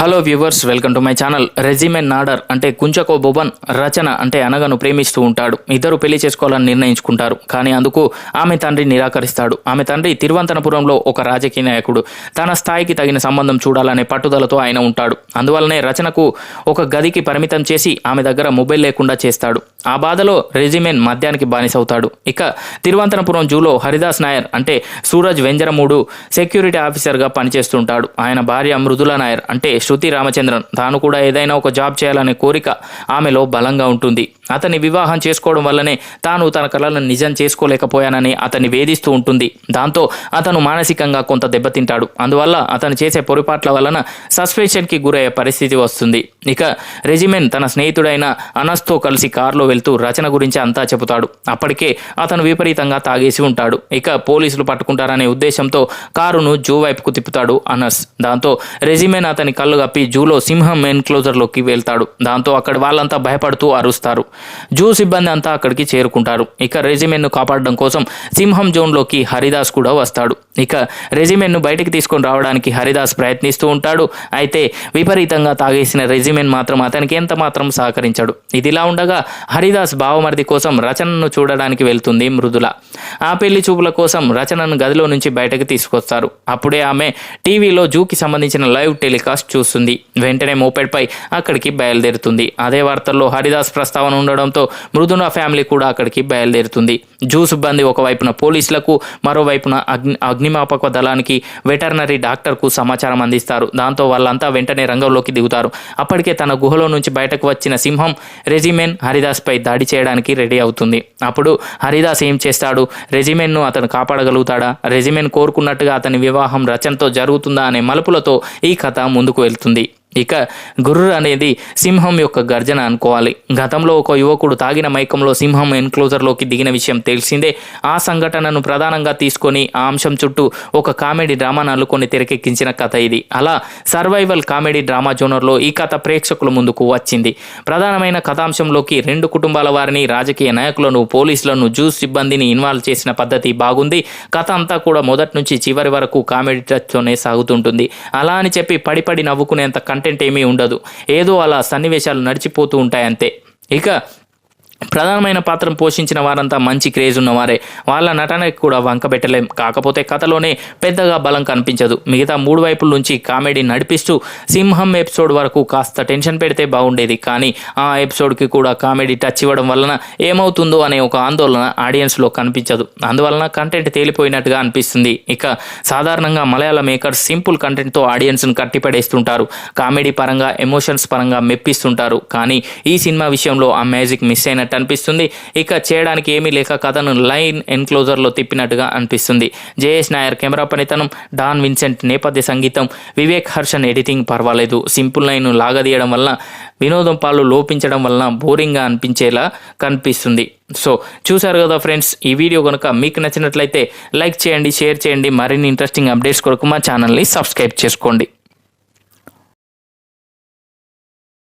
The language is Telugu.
Hello viewers welcome to my channel. Regimen Nadar అంటే కుంచకో బొబన్ రచన అంటే అనగను ప్రేమిస్తూ ఉంటాడు. ఇద్దరు పెళ్ళి చేసుకోవాలని నిర్ణయించుకుంటారు. కానీ అందుకు ఆమె తండ్రి నిరాకరిస్తాడు. ఆమె తండ్రి తిరువంతనపురంలో ఒక రాజకీయ నాయకుడు. తన స్థాయికి తగిన సంబంధం చూడాలనే పట్టుదలతో ఆయన ఉంటాడు. అందువల్లనే రచనకు ఒక గదికి పరిమితం చేసి ఆమె దగ్గర మొబైల్ లేకుండా చేస్తాడు. ఆ బాధలో రెజిమెన్ మద్యానికి బానిసవుతాడు. ఇక తిరువంతనపురం జూలో హరిదాస్ నాయర్ అంటే సూరజ్ వెంజరమూడు సెక్యూరిటీ ఆఫీసర్గా పనిచేస్తుంటాడు. ఆయన భార్య మృదుల నాయర్ అంటే శృతి రామచంద్రన్. తాను కూడా ఏదైనా ఒక జాబ్ చేయాలనే కోరిక ఆమెలో బలంగా ఉంటుంది. అతని వివాహం చేసుకోవడం వల్లనే తాను తన కళలను నిజం చేసుకోలేకపోయానని అతన్ని వేధిస్తూ ఉంటుంది. దాంతో అతను మానసికంగా కొంత దెబ్బతింటాడు అందువల్ల అతను చేసే పొరపాట్ల వలన సస్పెన్షన్కి గురయ్యే పరిస్థితి వస్తుంది. ఇక రెజిమెన్ తన స్నేహితుడైన అనస్తో కలిసి కారులో వెళ్తూ రచన గురించి అంతా చెబుతాడు. అప్పటికే అతను విపరీతంగా తాగేసి ఉంటాడు. ఇక పోలీసులు పట్టుకుంటారనే ఉద్దేశంతో కారును జూ వైపుకు తిప్పుతాడు అనస్. దాంతో రెజిమెన్ అతని కళ్ళు కప్పి జూలో సింహం ఎన్క్లోజర్లోకి వెళ్తాడు. దాంతో అక్కడ వాళ్ళంతా భయపడుతూ అరుస్తారు. జూ సిబ్బంది అంతా అక్కడికి చేరుకుంటారు. ఇక రెజిమెంట్ను కాపాడడం కోసం సింహం జోన్లోకి హరిదాస్ కూడా వస్తాడు. ఇక రెజిమెంట్ను బయటకు తీసుకొని రావడానికి హరిదాస్ ప్రయత్నిస్తూ ఉంటాడు. అయితే విపరీతంగా తాగేసిన రెజిమెంట్ మాత్రం అతనికి ఎంత మాత్రం సహకరించాడు. ఇదిలా ఉండగా హరిదాస్ బావమరిది కోసం రచనను చూడడానికి వెళ్తుంది మృదుల. ఆ పెళ్ళి చూపుల కోసం రచనను గదిలో నుంచి బయటకు తీసుకొస్తారు. అప్పుడే ఆమె టీవీలో జూకి సంబంధించిన లైవ్ టెలికాస్ట్ చూస్తుంది. వెంటనే మోపెడ్పై అక్కడికి బయలుదేరుతుంది. అదే వార్తల్లో హరిదాస్ ప్రస్తావన ఉండడంతో మృదున ఫ్యామిలీ కూడా అక్కడికి బయలుదేరుతుంది. జూ సిబ్బంది ఒకవైపున పోలీసులకు మరోవైపున అగ్ని అగ్నిమాపక దళానికి వెటర్నరీ డాక్టర్కు సమాచారం అందిస్తారు. దాంతో వాళ్ళంతా వెంటనే రంగంలోకి దిగుతారు. అప్పటికే తన గుహలో నుంచి బయటకు వచ్చిన సింహం రెజిమెన్ హరిదాస్పై దాడి చేయడానికి రెడీ అవుతుంది. అప్పుడు హరిదాస్ ఏం చేస్తాడు? రెజిమెన్ను అతను కాపాడగలుగుతాడా? రెజిమెన్ కోరుకున్నట్టుగా అతని వివాహం రచనతో జరుగుతుందా అనే మలుపులతో ఈ కథ ముందుకు వెళ్తుంది. ఇక గుర్ర అనేది సింహం యొక్క గర్జన అనుకోవాలి. గతంలో ఒక యువకుడు తాగిన మైకంలో సింహం ఎన్క్లోజర్లోకి దిగిన విషయం తెలిసిందే. ఆ సంఘటనను ప్రధానంగా తీసుకొని ఆ అంశం చుట్టూ ఒక కామెడీ డ్రామాను అల్లుకొని తెరకెక్కించిన కథ ఇది. అలా సర్వైవల్ కామెడీ డ్రామా జోనర్లో ఈ కథ ప్రేక్షకుల ముందుకు వచ్చింది. ప్రధానమైన కథాంశంలోకి రెండు కుటుంబాల వారిని రాజకీయ నాయకులను పోలీసులను జ్యూస్ సిబ్బందిని ఇన్వాల్వ్ చేసిన పద్ధతి బాగుంది. కథ అంతా కూడా మొదటి నుంచి చివరి వరకు కామెడీ టచ్తోనే సాగుతుంటుంది. అలా అని చెప్పి పడిపడి నవ్వుకునేంత కంటెంట్ ఏమీ ఉండదు. ఏదో అలా సన్నివేశాలు నడిచిపోతూ ఉంటాయి అంతే ఇక ప్రధానమైన పాత్రను పోషించిన వారంతా మంచి క్రేజ్ ఉన్నవారే. వాళ్ళ నటనకి కూడా వంక పెట్టలేం. కాకపోతే కథలోనే పెద్దగా బలం కనిపించదు. మిగతా మూడు వైపుల నుంచి కామెడీ నడిపిస్తూ సింహం ఎపిసోడ్ వరకు కాస్త టెన్షన్ పెడితే బాగుండేది. కానీ ఆ ఎపిసోడ్కి కూడా కామెడీ టచ్ ఇవ్వడం వలన ఏమవుతుందో అనే ఒక ఆందోళన ఆడియన్స్లో కనిపించదు. అందువలన కంటెంట్ తేలిపోయినట్టుగా అనిపిస్తుంది. ఇక సాధారణంగా మలయాళ మేకర్స్ సింపుల్ కంటెంట్తో ఆడియన్స్ను కట్టిపడేస్తుంటారు. కామెడీ పరంగా ఎమోషన్స్ పరంగా మెప్పిస్తుంటారు. కానీ ఈ సినిమా విషయంలో ఆ మ్యాజిక్ మిస్ అయినట్టు అనిపిస్తుంది. ఇక చేయడానికి ఏమీ లేక కథను లైన్ ఎన్క్లోజర్లో తిప్పినట్టుగా అనిపిస్తుంది. జేఎస్ నాయర్ కెమెరా పనితనం డాన్ విన్సెంట్ నేపథ్య సంగీతం వివేక్ హర్షన్ ఎడిటింగ్ పర్వాలేదు. సింపుల్ లైన్ లాగదీయడం వల్ల వినోదం పాలు లోపించడం వలన బోరింగ్గా అనిపించేలా కనిపిస్తుంది. సో చూసారు కదా ఫ్రెండ్స్ ఈ వీడియో కనుక మీకు నచ్చినట్లయితే లైక్ చేయండి షేర్ చేయండి. మరిన్ని ఇంట్రెస్టింగ్ అప్డేట్స్ కొరకు మా ఛానల్ని సబ్స్క్రైబ్ చేసుకోండి.